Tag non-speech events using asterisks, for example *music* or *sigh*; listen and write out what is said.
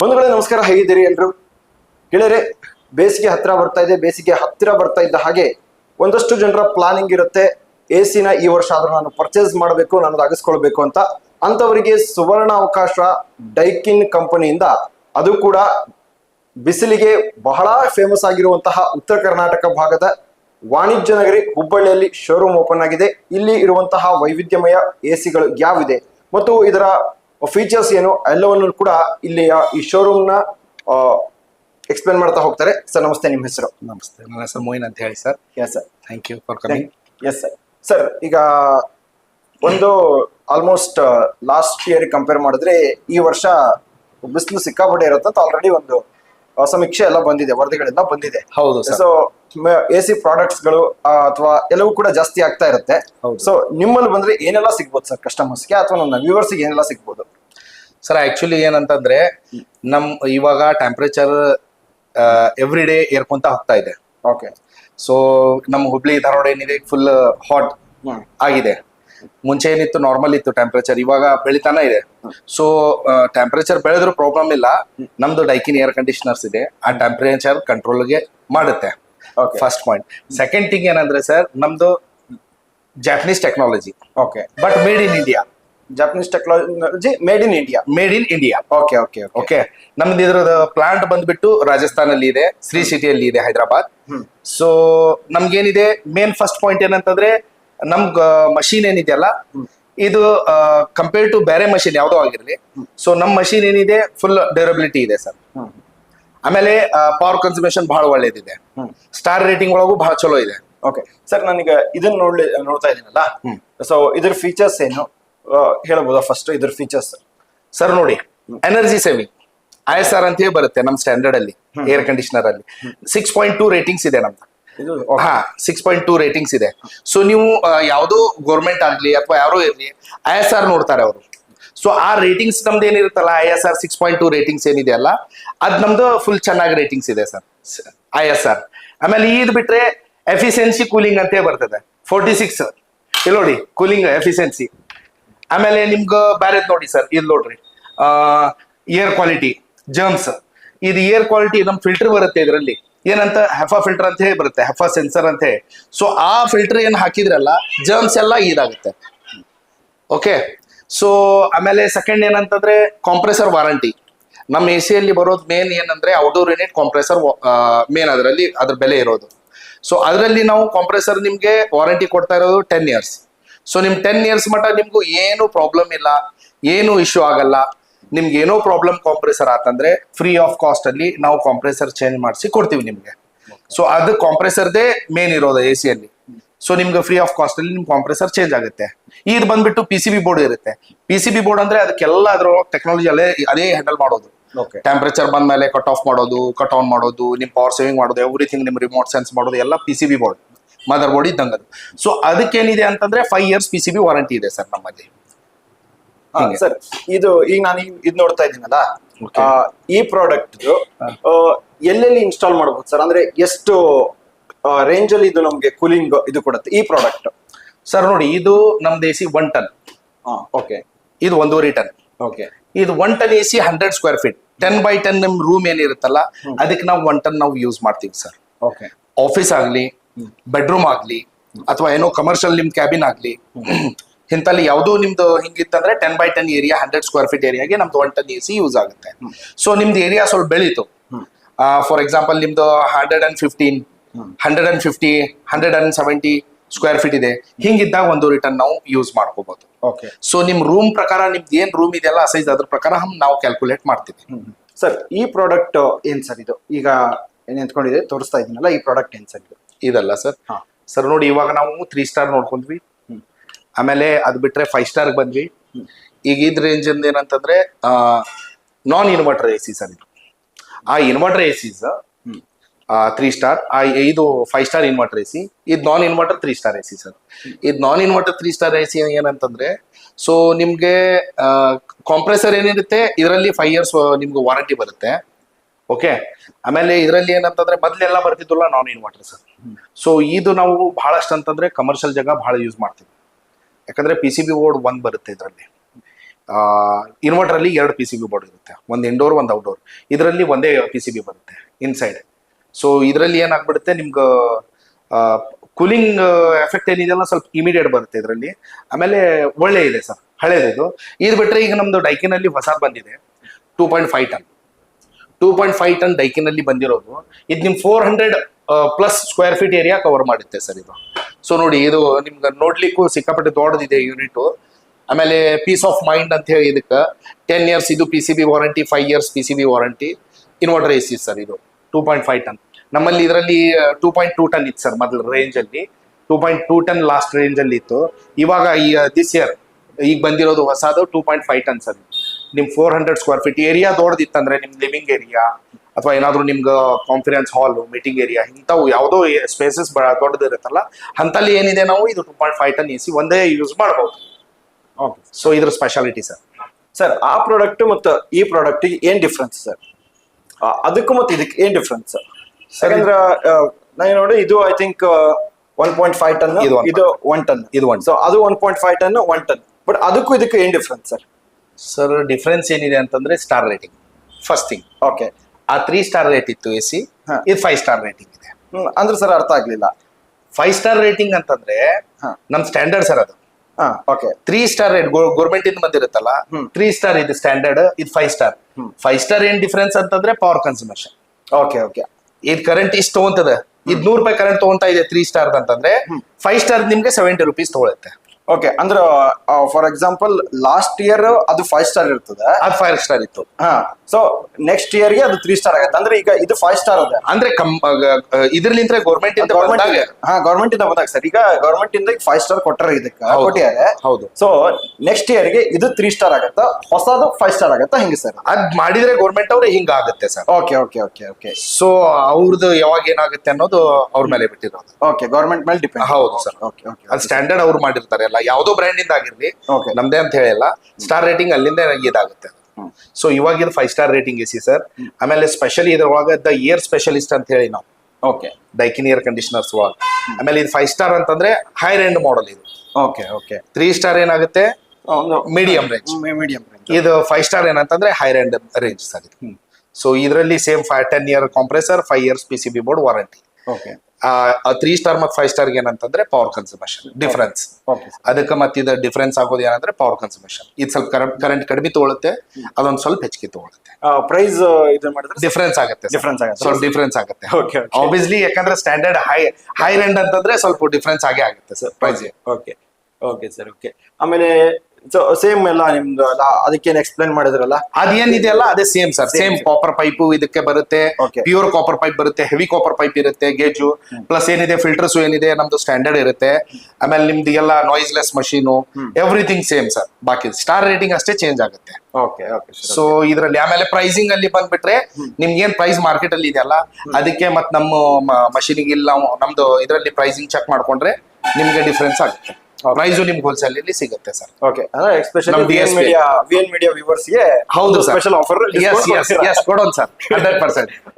ಬಂಧುಗಳೇ ನಮಸ್ಕಾರ, ಹೇಗಿದ್ದೀರಿ ಎಲ್ರು? ಗೆಳೆಯರೆ, ಬೇಸಿಗೆ ಹತ್ತಿರ ಬರ್ತಾ ಇದೆ, ಬೇಸಿಗೆ ಹತ್ತಿರ ಬರ್ತಾ ಇದ್ದ ಹಾಗೆ ಒಂದಷ್ಟು ಜನರ ಪ್ಲಾನಿಂಗ್ ಇರುತ್ತೆ. ಎ ಸಿನ ಈ ವರ್ಷ ಆದ್ರೂ ನಾನು ಪರ್ಚೇಸ್ ಮಾಡಬೇಕು ನಾನು ಅಗಸ್ಕೊಳ್ಬೇಕು ಅಂತ. ಅಂತವರಿಗೆ ಸುವರ್ಣ ಅವಕಾಶ ಡೈಕಿನ್ ಕಂಪನಿಯಿಂದ ಅದು ಕೂಡ ಬಿಸಿಲಿಗೆ ಬಹಳ ಫೇಮಸ್ ಆಗಿರುವಂತಹ ಉತ್ತರ ಕರ್ನಾಟಕ ಭಾಗದ ವಾಣಿಜ್ಯ ನಗರಿ ಹುಬ್ಬಳ್ಳಿಯಲ್ಲಿ ಶೋರೂಮ್ ಓಪನ್ ಆಗಿದೆ. ಇಲ್ಲಿ ಇರುವಂತಹ ವೈವಿಧ್ಯಮಯ ಎ ಸಿಗಳು ಯಾವಿದೆ ಮತ್ತು ಇದರ ಫೀಚರ್ಸ್ ಏನು ಎಲ್ಲವನ್ನು ಕೂಡ ಇಲ್ಲಿ ಈ ಶೋರೂಮ್ನ ನ ಎಕ್ಸ್ಪ್ಲೇನ್ ಮಾಡ್ತಾ ಹೋಗ್ತಾರೆ. ಸರ್ ನಮಸ್ತೆ ನಿಮ್ಮ ಹೆಸರು? ನಮಸ್ತೆ ನನ್ನ ಹೆಸರು ಮೋಯಿನ್ ಅಂತ ಹೇಳಿ sir. Yes sir thank you for coming yes sir sir ಈಗ ಒಂದು ಆಲ್ಮೋಸ್ಟ್ ಲಾಸ್ಟ್ ಇಯರ್ ಕಂಪೇರ್ ಮಾಡಿದ್ರೆ ಈ ವರ್ಷ ಬಿಸಿಲು ಸಿಕ್ಕಾಪಟ್ಟೆ ಇರುತ್ತೆ ಅಂತ ಆಲ್ರೆಡಿ ಒಂದು ಸಮೀಕ್ಷೆ ಎಲ್ಲ ಬಂದಿದೆ ವರದಿಗಳೆಲ್ಲ ಬಂದಿದೆ. ಹೌದು ಸೊ ಎ ಸಿ ಪ್ರಾಡಕ್ಟ್ಸ್ಗಳು ಅಥವಾ ಎಲ್ಲವೂ ಕೂಡ ಜಾಸ್ತಿ ಆಗ್ತಾ ಇರುತ್ತೆ. ಸೊ ನಿಮ್ಮಲ್ಲಿ ಬಂದ್ರೆ ಏನೆಲ್ಲ ಸಿಗ್ಬೋದು ಸರ್ ಕಸ್ಟಮರ್ಸ್ಗೆ ಅಥವಾ ನನ್ನ ವ್ಯೂವರ್ಸ್ಗೆ ಏನೆಲ್ಲ ಸಿಗ್ಬೋದು? ಸರ್ ಆಕ್ಚುಲಿ ಏನಂತಂದ್ರೆ ನಮ್ ಇವಾಗ ಟೆಂಪರೇಚರ್ ಎವ್ರಿ ಡೇ ಏರ್ಕೊಂತ ಹೋಗ್ತಾ ಇದೆ. ಓಕೆ ಸೊ ನಮ್ಮ ಹುಬ್ಳಿ ಧಾರವಾಡ ಏನಿದೆ ಫುಲ್ ಹಾಟ್ ಆಗಿದೆ. ಮುಂಚೆ ಏನಿತ್ತು ನಾರ್ಮಲ್ ಇತ್ತು ಟೆಂಪರೇಚರ್ ಇವಾಗ ಬೆಳಿತಾನೆ ಇದೆ. ಸೊ ಟೆಂಪರೇಚರ್ ಬೆಳೆದ್ರೂ ಪ್ರಾಬ್ಲಮ್ ಇಲ್ಲ. ನಮ್ದು ಡೈಕಿನ್ ಏರ್ ಕಂಡೀಷನರ್ಸ್ ಇದೆ. ಆ ಟೆಂಪರೇಚರ್ ಕಂಟ್ರೋಲ್ಗೆ ಮಾಡುತ್ತೆ. Okay first point second thing ಏನಂದ್ರೆ ಸರ್ ನಮ್ದು Japanese technology okay but made in India Japanese technology made in India made in India okay okay okay ನಮ್ದು ಇದ್ರದ ಪ್ಲಾಂಟ್ ಬಂದ್ಬಿಟ್ಟು ರಾಜಸ್ಥಾನಲ್ಲಿ ಇದೆ. ಶ್ರೀ ಸಿಟಿಯಲ್ಲಿ ಇದೆ ಹೈದರಾಬಾದ್. ಸೊ ನಮ್ಗೇನಿದೆ? ಮೇನ್ ಫಸ್ಟ್ ಪಾಯಿಂಟ್ ಏನಂತಂದ್ರೆ ನಮ್ ಮಷೀನ್ ಏನಿದೆಯಲ್ಲ ಇದು ಕಂಪೇರ್ ಟು ಬೇರೆ ಮಷೀನ್ ಯಾವುದೋ ಆಗಿರಲಿ. ಸೊ ನಮ್ ಮಷೀನ್ ಏನಿದೆ ಫುಲ್ ಡ್ಯೂರಬಿಲಿಟಿ ಇದೆ ಸರ್. ಆಮೇಲೆ ಪವರ್ ಕನ್ಸಂಪ್ಷನ್ ಬಹಳ ಒಳ್ಳೇದಿದೆ. ಸ್ಟಾರ್ ರೇಟಿಂಗ್ ಒಳಗೂ ಬಹಳ ಚಲೋ ಇದೆ. ಓಕೆ ಸರ್ ನಾನೀಗ ಇದನ್ನ ನೋಡ್ಲಿ ನೋಡ್ತಾ ಇದೀನಲ್ಲ. ಸೊ ಇದ್ರ ಫೀಚರ್ಸ್ ಏನು? ಹೇಳಬಹುದಾ ಹೇಳ್ಬೋದಾ ಫಸ್ಟ್ ಇದ್ರ ಫೀಚರ್ಸ್ ಸರ್ ನೋಡಿ energy saving I S R ಅಂತ ಹೇಳಿ ಬರುತ್ತೆ ನಮ್ ಸ್ಟ್ಯಾಂಡರ್ಡ್ ಅಲ್ಲಿ ಏರ್ ಕಂಡೀಷನರ್ ಅಲ್ಲಿ. ಸಿಕ್ಸ್ ಪಾಯಿಂಟ್ ಟೂ ರೇಟಿಂಗ್ಸ್ ಇದೆ ನಮ್ದು. ಸಿಕ್ಸ್ ಪಾಯಿಂಟ್ ಟೂ ರೇಟಿಂಗ್ಸ್ ಇದೆ. ಸೊ ನೀವು ಯಾವುದೋ ಗೋರ್ಮೆಂಟ್ ಆಗ್ಲಿ ಅಥವಾ ಯಾರೋ ಇರಲಿ ಐ ಎಸ್ ಆರ್ ನೋಡ್ತಾರೆ ಅವರು. ಸೊ ಆ ರೇಟಿಂಗ್ಸ್ ನಮ್ದು ಏನಿರುತ್ತಲ್ಲ I S R six point two ratings ಏನಿದೆ ಅಲ್ಲ, ಅದ್ ನಮ್ದು ಫುಲ್ ಚೆನ್ನಾಗಿ ರೇಟಿಂಗ್ಸ್ ಇದೆ ಸರ್ ಐ ಎಸ್ ಆರ್ ಆಮೇಲೆ ಇದು ಬಿಟ್ರೆ ಎಫಿಷಿಯನ್ಸಿ ಕೂಲಿಂಗ್ ಅಂತೇ ಬರ್ತದೆ. ಫೋರ್ಟಿ ಸಿಕ್ಸ್ ಇಲ್ಲಿ ನೋಡಿ ಕೂಲಿಂಗ್ ಎಫಿಷಿಯನ್ಸಿ ಆಮೇಲೆ ನಿಮ್ಗೆ ಬ್ಯಾರೆದ್ ನೋಡಿ ಸರ್, ಇದು ನೋಡ್ರಿ. ಏರ್ ಕ್ವಾಲಿಟಿ ಜರ್ಮ್ಸ್ ಇದು ಏರ್ ಕ್ವಾಲಿಟಿ ನಮ್ ಫಿಲ್ಟರ್ ಬರುತ್ತೆ ಇದರಲ್ಲಿ. ಏನಂತ ಹೆಫಾ ಫಿಲ್ಟರ್ ಅಂತ ಹೇಳಿ ಬರುತ್ತೆ, ಹೆಫಾ ಸೆನ್ಸರ್ ಅಂತ ಹೇಳಿ. ಸೊ ಆ ಫಿಲ್ಟರ್ ಏನು ಹಾಕಿದ್ರಲ್ಲ ಜರ್ಮ್ಸ್ ಎಲ್ಲ ಇದಾಗುತ್ತೆ. ಓಕೆ ಸೊ ಆಮೇಲೆ ಸೆಕೆಂಡ್ ಏನಂತಂದ್ರೆ ಕಾಂಪ್ರೆಸರ್ ವಾರಂಟಿ ನಮ್ಮ ಎ ಸಿಯಲ್ಲಿ ಬರೋದು ಮೇನ್ ಏನಂದ್ರೆ ಔಟ್ಡೋರ್ ಯೂನಿಟ್ ಕಾಂಪ್ರೆಸರ್ ಮೇನ್ ಅದರಲ್ಲಿ, ಅದ್ರ ಬೆಲೆ ಇರೋದು. ಸೊ ಅದರಲ್ಲಿ ನಾವು ಕಾಂಪ್ರೆಸರ್ ನಿಮ್ಗೆ ವಾರಂಟಿ ಕೊಡ್ತಾ ಇರೋದು ಟೆನ್ ಇಯರ್ಸ್ ಸೊ ನಿಮ್ ಟೆನ್ ಇಯರ್ಸ್ ಮಟ್ಟ ನಿಮ್ಗೂ ಏನು ಪ್ರಾಬ್ಲಮ್ ಇಲ್ಲ, ಏನು ಇಶ್ಯೂ ಆಗಲ್ಲ. ನಿಮ್ಗೆ ಏನೋ ಪ್ರಾಬ್ಲಮ್ ಕಾಂಪ್ರೆಸರ್ ಆತಂದ್ರೆ ಫ್ರೀ ಆಫ್ ಕಾಸ್ಟ್ ಅಲ್ಲಿ ನಾವು ಕಾಂಪ್ರೆಸರ್ ಚೇಂಜ್ ಮಾಡಿಸಿ ಕೊಡ್ತೀವಿ ನಿಮ್ಗೆ. ಸೊ ಅದು ಕಾಂಪ್ರೆಸರ್ದೇ ಮೇನ್ ಇರೋದು ಎ ಸಿಯಲ್ಲಿ ಸೊ ನಿಮ್ಗೆ ಫ್ರೀ ಆಫ್ ಕಾಸ್ಟ್ ಅಲ್ಲಿ ನಿಮ್ ಕಾಂಪ್ರೆಸರ್ ಚೇಂಜ್ ಆಗುತ್ತೆ. ಇದು ಬಂದ್ಬಿಟ್ಟು ಪಿ ಸಿ ಬಿ ಬೋರ್ಡ್ ಇರುತ್ತೆ. ಪಿ ಸಿ ಬಿ ಬೋರ್ಡ್ ಅಂದ್ರೆ ಅದಕ್ಕೆಲ್ಲ ಅದ್ರ ಟೆಕ್ನಾಲಜಿ ಅಲ್ಲೇ ಅದೇ ಹ್ಯಾಂಡಲ್ ಮಾಡೋದು. ಓಕೆ ಟೆಂಪರೇಚರ್ ಬಂದ ಮೇಲೆ ಕಟ್ ಆಫ್ ಮಾಡೋದು ಕಟ್ ಆನ್ ಮಾಡೋದು ನಿಮ್ ಪವರ್ ಸೇವಿಂಗ್ ಮಾಡೋದು ಎವ್ರಿಥಿಂಗ್ ನಿಮ್ ರಿಮೋಟ್ ಸೆನ್ಸ್ ಮಾಡೋದು ಎಲ್ಲ P C B board mother board ಇದ್ದಂಗೆ ಅದು ಸೊ ಅದಕ್ಕೇನಿದೆ ಅಂತಂದ್ರೆ five years P C B warranty ಇದೆ ಸರ್ ನಮ್ಮಲ್ಲಿ. ಸರ್. ಇದು ಈಗ ನಾನು ಇದು ನೋಡ್ತಾ ಇದ್ದೀನಲ್ಲ? ಈ ಪ್ರಾಡಕ್ಟ್ ಎಲ್ಲೆಲ್ಲಿ ಇನ್ಸ್ಟಾಲ್ ಮಾಡಬಹುದು ಸರ್? ಅಂದ್ರೆ ಎಷ್ಟು ರೇಂಜ್ ಅಲ್ಲಿ ಇದು ನಮ್ಗೆ ಕೂಲಿಂಗ್ ಇದು ಕೊಡುತ್ತೆ ಈ ಪ್ರಾಡಕ್ಟ್ ಸರ್ ನೋಡಿ ಇದು ನಮ್ದು A C one ton okay ಇದು ಒಂದೂವರೆ ಟನ್ ಓಕೆ ಇದು one ton A C hundred square feet ten by ten ನಿಮ್ ರೂಮ್ ಏನಿರುತ್ತಲ್ಲ ಅದಕ್ಕೆ ನಾವು ಒನ್ ಟನ್ ನಾವು ಯೂಸ್ ಮಾಡ್ತೀವಿ ಸರ್. ಓಕೆ ಆಫೀಸ್ ಆಗಲಿ ಬೆಡ್ರೂಮ್ ಆಗ್ಲಿ ಅಥವಾ ಏನೋ ಕಮರ್ಷಿಯಲ್ ನಿಮ್ ಕ್ಯಾಬಿನ್ ಆಗ್ಲಿ ಇಂತಲ್ಲಿ ಯಾವ್ದು ನಿಮ್ದು ಹಿಂಗಿತ್ತಂದ್ರೆ ten by ten area hundred square feet ಏರಿಯಾಗೆ ನಮ್ದು one ton A C use ಆಗುತ್ತೆ ಸೊ ನಿಮ್ದು ಏರಿಯಾ ಸ್ವಲ್ಪ ಬೆಳೀತು. ಫಾರ್ ಎಕ್ಸಾಂಪಲ್ ನಿಮ್ದು hundred and fifteen hundred and fifty hundred and seventy square feet ಇದೆ. ಹಿಂಗಿದ್ದಾಗ ಒಂದು ರಿಟರ್ನ್ ನಾವು ಯೂಸ್ ಮಾಡ್ಕೋಬಹುದು ಓಕೆ ಸೊ ನಿಮ್ ರೂಮ್ ಪ್ರಕಾರ ನಿಮ್ದು ಏನ್ ರೂಮ್ ಇದೆಯಲ್ಲ ಸೈಜ್ ಅದ್ರ ಪ್ರಕಾರ ನಾವು ಕ್ಯಾಲ್ಕುಲೇಟ್ ಮಾಡ್ತೀವಿ. ಸರ್ ಈ ಪ್ರಾಡಕ್ಟ್ ಏನ್ ಸರ್ ಇದು? ಈಗ ಏನ್ ನಿಂತ್ಕೊಂಡಿದೆ? ತೋರಿಸ್ತಾ ಇದೀನಲ್ಲ ಈ ಪ್ರಾಡಕ್ಟ್ ಏನ್ ಸರ್ ಇದು? ಇದಲ್ಲ ಸರ್. ಸರ್ ನೋಡಿ ಇವಾಗ ನಾವು ತ್ರೀ ಸ್ಟಾರ್ ನೋಡ್ಕೊಂಡ್ವಿ. ಆಮೇಲೆ ಅದು ಬಿಟ್ರೆ ಫೈವ್ ಸ್ಟಾರ್ ಬಂದ್ವಿ. ಈಗ ಇದ್ ರೇಂಜ್ ಇಂದ ಏನಂತಂದ್ರೆ non inverter A C sir ಇದು. ಆ inverter A Cs three star ಆ, ಇದು five star inverter A C ಇದು non inverter three star A C sir. ಇದು non inverter three star A C ಏನಂತಂದ್ರೆ ಸೊ ನಿಮ್ಗೆ ಕಾಂಪ್ರೆಸರ್ ಏನಿರುತ್ತೆ, ಇದರಲ್ಲಿ ಫೈವ್ ಇಯರ್ಸ್ ನಿಮ್ಗೆ ವಾರಂಟಿ ಬರುತ್ತೆ. ಓಕೆ ಆಮೇಲೆ ಇದರಲ್ಲಿ ಏನಂತಂದ್ರೆ, ಮೊದ್ಲೆಲ್ಲ ಬರ್ತಿದ್ವಲ್ಲ ನಾನ್ ಇನ್ವರ್ಟರ್ ಸರ್. ಸೊ ಇದು ನಾವು ಬಹಳಷ್ಟು ಅಂತಂದ್ರೆ ಕಮರ್ಷಿಯಲ್ ಜಾಗ ಬಹಳ ಯೂಸ್ ಮಾಡ್ತೀವಿ. ಯಾಕಂದ್ರೆ ಪಿ ಸಿ ಬಿ ಬೋರ್ಡ್ ಒಂದು ಬರುತ್ತೆ ಇದರಲ್ಲಿ. ಇನ್ವರ್ಟರ್ ಅಲ್ಲಿ ಎರಡು ಪಿ ಸಿ ಬಿ ಬೋರ್ಡ್ ಇರುತ್ತೆ. ಒಂದು ಇಂಡೋರ್ ಒಂದು ಔಟ್ಡೋರ್ ಇದರಲ್ಲಿ ಒಂದೇ ಪಿ ಸಿ ಬಿ ಬರುತ್ತೆ ಇನ್ಸೈಡ್ ಸೊ ಇದರಲ್ಲಿ ಏನಾಗ್ಬಿಡುತ್ತೆ ನಿಮ್ಗೆ ಕೂಲಿಂಗ್ ಎಫೆಕ್ಟ್ ಏನಿದೆಯಲ್ಲ ಸ್ವಲ್ಪ ಇಮಿಡಿಯೇಟ್ ಬರುತ್ತೆ ಇದರಲ್ಲಿ. ಆಮೇಲೆ ಒಳ್ಳೆ ಇದೆ ಸರ್ ಹಳೇದಿದು ಇದು. ಬಿಟ್ಟರೆ ಈಗ ನಮ್ಮದು ಡೈಕಿನಲ್ಲಿ ಹೊಸದು ಬಂದಿದೆ. Two point five ton two point five ton ಡೈಕಿನಲ್ಲಿ ಬಂದಿರೋದು. ಇದು ನಿಮ್ಮ four hundred plus square feet area cover ಮಾಡುತ್ತೆ ಸರ್ ಇದು. ಸೊ ನೋಡಿ ಇದು ನಿಮ್ಗೆ ನೋಡ್ಲಿಕ್ಕೂ ಸಿಕ್ಕಾಪಟ್ಟೆ ದೊಡ್ಡದಿದೆ ಯೂನಿಟ್ ಆಮೇಲೆ ಪೀಸ್ ಆಫ್ ಮೈಂಡ್ ಅಂತ ಹೇಳಿ ಇದಕ್ಕೆ. ಟೆನ್ ಇಯರ್ಸ್ ಇದು P C B warranty five years P C B warranty inverter A C sir ಇದು. ಟೂ ಪಾಯಿಂಟ್ ಫೈವ್ ಟನ್ ನಮ್ಮಲ್ಲಿ ಇದರಲ್ಲಿ ಟೂ ಪಾಯಿಂಟ್ ಟೂ ಟನ್ ಇತ್ತು ಸರ್ ಮೊದಲು ರೇಂಜ್ ಅಲ್ಲಿ. Two point two ton last range ಅಲ್ಲಿ ಇತ್ತು. ಇವಾಗ ಈ ದಿಸ್ ಇಯರ್ ಈಗ ಬಂದಿರೋದು ಹೊಸದು two point five ton sir ನಿಮ್ four hundred square feet area ದೊಡ್ಡದಿತ್ತಂದ್ರೆ ನಿಮ್ ಲಿವಿಂಗ್ ಏರಿಯಾ ಅಥವಾ ಏನಾದ್ರು ನಿಮ್ಗೆ ಕಾನ್ಫರೆನ್ಸ್ ಹಾಲ್ ಮೀಟಿಂಗ್ ಏರಿಯಾ ಇಂಥವು ಯಾವುದೋ ಸ್ಪೇಸಸ್ ದೊಡ್ಡದಿರುತ್ತಲ್ಲ ಅಂತಲ್ಲಿ ಏನಿದೆ ನಾವು ಇದು two point five ton A C ಒಂದೇ ಯೂಸ್ ಮಾಡ್ಬೋದು. ಓಕೆ ಸೊ ಇದ್ರ ಸ್ಪೆಷಾಲಿಟಿ ಸರ್ ಸರ್ ಆ ಪ್ರಾಡಕ್ಟ್ ಮತ್ತು ಈ ಪ್ರಾಡಕ್ಟ್ ಏನ್ ಡಿಫ್ರೆನ್ಸ್ ಸರ್ ಅದಕ್ಕೂ ಮತ್ತೆ ಇದಕ್ಕೆ ಏನ್ ಡಿಫ್ರೆನ್ಸ್ ಸರ್ ಯಾಕಂದ್ರೆ ನಾನು ನೋಡಿ ಇದು I think one point five ton ಇದು ಒನ್ ಟನ್ ಇದು ಒನ್ ಸೊ ಅದು one point five ton one ton but ಅದಕ್ಕೂ ಇದಕ್ಕೆ ಏನ್ ಡಿಫ್ರೆನ್ಸ್ ಸರ್ ಸರ್ ಡಿಫ್ರೆನ್ಸ್ ಏನಿದೆ ಅಂತಂದ್ರೆ star rating first thing okay ಆ ತ್ರೀ ಸ್ಟಾರ್ ರೇಟ್ ಇತ್ತು ಎ ಸಿ ಹಾ. ಇದು ಫೈವ್ ಸ್ಟಾರ್ ರೇಟಿಂಗ್ ಇದೆ. ಅಂದ್ರೆ ಸರ್ ಅರ್ಥ ಆಗ್ಲಿಲ್ಲ. ಫೈವ್ ಸ್ಟಾರ್ ರೇಟಿಂಗ್ ಅಂತಂದ್ರೆ ಹಾ. ನಮ್ ಸ್ಟ್ಯಾಂಡರ್ಡ್ ಸರ್ ಅದು. ಹಾ okay three star rate government ಇಂದ ಬಂದಿರುತ್ತಲ್ಲ ಹ್ಮ್. ತ್ರೀ ಸ್ಟಾರ್ ಇದು ಸ್ಟ್ಯಾಂಡರ್ಡ್ ಇದು five star hmm. Five star ಏನ್ ಡಿಫ್ರೆನ್ಸ್ ಅಂತಂದ್ರೆ ಪವರ್ ಕನ್ಸಂಪ್ಷನ್ ಓಕೆ ಓಕೆ ಇದು ಕರೆಂಟ್ ಇಷ್ಟು ತಗೊಂತದ. ಇದು ನೂರು ರೂಪಾಯಿ ಕರೆಂಟ್ ತಗೊಂತಾ ಇದೆ ತ್ರೀ ಸ್ಟಾರ್ ಅಂತಂದ್ರೆ ಫೈವ್ ಸ್ಟಾರ್ ನಿಮ್ಗೆ ಸೆವೆಂಟಿ ರುಪೀಸ್ ತಗೊಳುತ್ತೆ. ಓಕೆ ಅಂದ್ರೆ ಫಾರ್ ಎಕ್ಸಾಂಪಲ್ ಲಾಸ್ಟ್ ಇಯರ್ ಅದು ಫೈವ್ ಸ್ಟಾರ್ ಇರ್ತದೆ. ಅದು ಫೈವ್ ಸ್ಟಾರ್ ಇತ್ತು. ಹಾ ಸೊ ನೆಕ್ಸ್ಟ್ ಇಯರ್ಗೆ ಅದು ತ್ರೀ ಸ್ಟಾರ್ ಆಗುತ್ತೆ. ಅಂದ್ರೆ ಈಗ ಇದು ಫೈವ್ ಸ್ಟಾರ್ ಅದ. ಅಂದ್ರೆ ಕಮ್ ಇದ್ರಲಿಂತ್ರ ಗೌರ್ಮೆಂಟ್ ಇಂದ ಹಾ ಗೌರ್ಮೆಂಟ್ ಇಂದ ಬಂದಾಗ ಸರ್ ಈಗ ಗೌರ್ಮೆಂಟ್ ಇಂದ ಫೈವ್ ಸ್ಟಾರ್ ಕೊಟ್ಟರೆ ಇದಕ್ಕೆ. ಕೊಟ್ಟಿದ್ದಾರೆ. ಹೌದು. ಸೊ ನೆಕ್ಸ್ಟ್ ಇಯರ್ಗೆ ಇದು ತ್ರೀ ಸ್ಟಾರ್ ಆಗತ್ತ? ಹೊಸದು ಫೈವ್ ಸ್ಟಾರ್ ಆಗತ್ತ? ಹಿಂಗೆ ಸರ್ ಅದ್ ಮಾಡಿದ್ರೆ ಗೌರ್ಮೆಂಟ್ ಅವ್ರೆ ಹಿಂಗ ಆಗುತ್ತೆ sir okay okay okay okay so ಅವ್ರದ್ದು ಯಾವಾಗ ಏನಾಗುತ್ತೆ ಅನ್ನೋದು ಅವ್ರ ಮೇಲೆ ಬಿಟ್ಟಿರೋದು. ಓಕೆ ಗೌರ್ಮೆಂಟ್ ಮೇಲೆ ಡಿಪೆಂಡ್ ಹೌದು ಸರ್ ಓಕೆ ಓಕೆ ಅದು ಸ್ಟ್ಯಾಂಡರ್ಡ್ ಅವ್ರು ಮಾಡಿರ್ತಾರೆ. ಎಲ್ಲ ಯಾವ್ದೋ ಬ್ರ್ಯಾಂಡ್ ಇಂದ ಆಗಿರ್ಲಿ. ನಮ್ದೇ ಅಂತ ಹೇಳಿಲ್ಲ. ಸ್ಟಾರ್ ರೇಟಿಂಗ್ ಅಲ್ಲಿಂದ ಇದಾಗುತ್ತೆ. ಸೊ ಇವಾಗ ಇದು five star rating AC sir. ಆಮೇಲೆ ಸ್ಪೆಷಲಿ ಇದ್ರೊಳಗೆ ದ ಇಯರ್ ಸ್ಪೆಷಲಿಸ್ಟ್ ಅಂತ ಹೇಳಿ ನಾವು. ಓಕೆ ಡೈಕಿನ್ ಇಯರ್ ಕಂಡೀಷನರ್ಸ್ ಒಳಗೆ. ಆಮೇಲೆ ಇದು ಫೈವ್ ಸ್ಟಾರ್ ಅಂತಂದ್ರೆ ಹೈ ರೇಂಜ್ ಮಾಡೆಲ್ ಇದು. ಓಕೆ ಓಕೆ ತ್ರೀ ಸ್ಟಾರ್ ಏನಾಗುತ್ತೆ? ಮೀಡಿಯಂ ರೇಂಜ್ ಮೀಡಿಯಂ ಇದು ಫೈವ್ ಸ್ಟಾರ್ ಏನಂತಂದ್ರೆ ಹೈ ರೇಂಜ್ ರೇಂಜ್ ಸರ್ ಇದು. ಸೊ ಇದರಲ್ಲಿ same five ten year compressor five years P C B board warranty okay three star ಮತ್ತು five ಸ್ಟಾರ್ಗೆ ಏನಂತಂದ್ರೆ power consumption difference okay ಅದಕ್ಕೆ ಮತ್ತೆ ಇದು ಡಿಫ್ರೆನ್ಸ್ ಆಗೋದು ಏನಂದ್ರೆ ಪವರ್ ಕನ್ಸಂಪ್ಷನ್ ಇದು ಸ್ವಲ್ಪ ಕರೆಂಟ್ ಕರೆಂಟ್ ಕಡಿಮೆ ತಗೊಳುತ್ತೆ ಅದೊಂದು ಸ್ವಲ್ಪ ಹೆಚ್ಚಿಗೆ ತಗೊಳುತ್ತೆ. ಪ್ರೈಸ್ ಇದು ಮಾಡಿದ್ರೆ ಡಿಫ್ರೆನ್ಸ್ ಆಗುತ್ತೆ ಡಿಫ್ರೆನ್ಸ್ ಆಗುತ್ತೆ. ಸ್ವಲ್ಪ ಡಿಫ್ರೆನ್ಸ್ ಆಗುತ್ತೆ. ಆಬ್ವಿಯಸ್ಲಿ ಯಾಕಂದ್ರೆ ಸ್ಟ್ಯಾಂಡರ್ಡ್ ಹೈ ಹೈ ರೆಂಡ್ ಅಂತಂದ್ರೆ ಸ್ವಲ್ಪ ಡಿಫ್ರೆನ್ಸ್ ಆಗೇ ಆಗುತ್ತೆ sir price okay okay sir okay ಆಮೇಲೆ ಸೊ ಸೇಮ್ ಎಲ್ಲ ನಿಮ್ದು ಅಲ್ಲ ಅದಕ್ಕೇನು ಎಕ್ಸ್ಪ್ಲೈನ್ ಮಾಡಿದ್ರಲ್ಲ? ಅದೇನಿದೆಯಲ್ಲ ಅದೇ same sir same copper pipe ಇದಕ್ಕೆ ಬರುತ್ತೆ. ಪ್ಯೂರ್ ಕಾಪರ್ ಪೈಪ್ ಬರುತ್ತೆ ಹೆವಿ ಕಾಪರ್ ಪೈಪ್ ಇರುತ್ತೆ ಗೇಜು ಪ್ಲಸ್ ಏನಿದೆ ಫಿಲ್ಟರ್ಸ್ ಏನಿದೆ ನಮ್ದು ಸ್ಟ್ಯಾಂಡರ್ಡ್ ಇರುತ್ತೆ. ಆಮೇಲೆ ನಿಮ್ದು ಎಲ್ಲ noiseless machine everything same sir ಬಾಕಿ ಸ್ಟಾರ್ ರೇಟಿಂಗ್ ಅಷ್ಟೇ ಚೇಂಜ್ ಆಗುತ್ತೆ. ಓಕೆ ಓಕೆ ಸೊ ಇದರಲ್ಲಿ ಆಮೇಲೆ ಪ್ರೈಸಿಂಗ್ ಅಲ್ಲಿ ಬಂದ್ಬಿಟ್ರೆ ನಿಮ್ಗೆ ಏನ್ ಪ್ರೈಸ್ ಮಾರ್ಕೆಟ್ ಅಲ್ಲಿ ಇದೆಯಲ್ಲ ಅದಕ್ಕೆ ಮತ್ತೆ ನಮ್ಮ ಮಷೀನಿಗೆ ಇಲ್ಲ ನಮ್ದು ಇದರಲ್ಲಿ ಪ್ರೈಸಿಂಗ್ ಚೆಕ್ ಮಾಡ್ಕೊಂಡ್ರೆ ನಿಮ್ಗೆ ಡಿಫ್ರೆನ್ಸ್ ಆಗುತ್ತೆ. ಪ್ರೈಸು ನಿಮ್ಗೆ ಹೋಲ್ಸೇಲ್ ಅಲ್ಲಿ ಸಿಗುತ್ತೆ ಸರ್. ಓಕೆ ಅಂದ್ರೆ ಎಸ್ಪೆಷಲಿ ನಮ್ V N DSP. Media V N media ವ್ಯೂವರ್ಸ್ಗೆ ಹೌದು sir. Special offer yes yes yes ಕೊಡೋಣ ಸರ್. Hundred percent *laughs*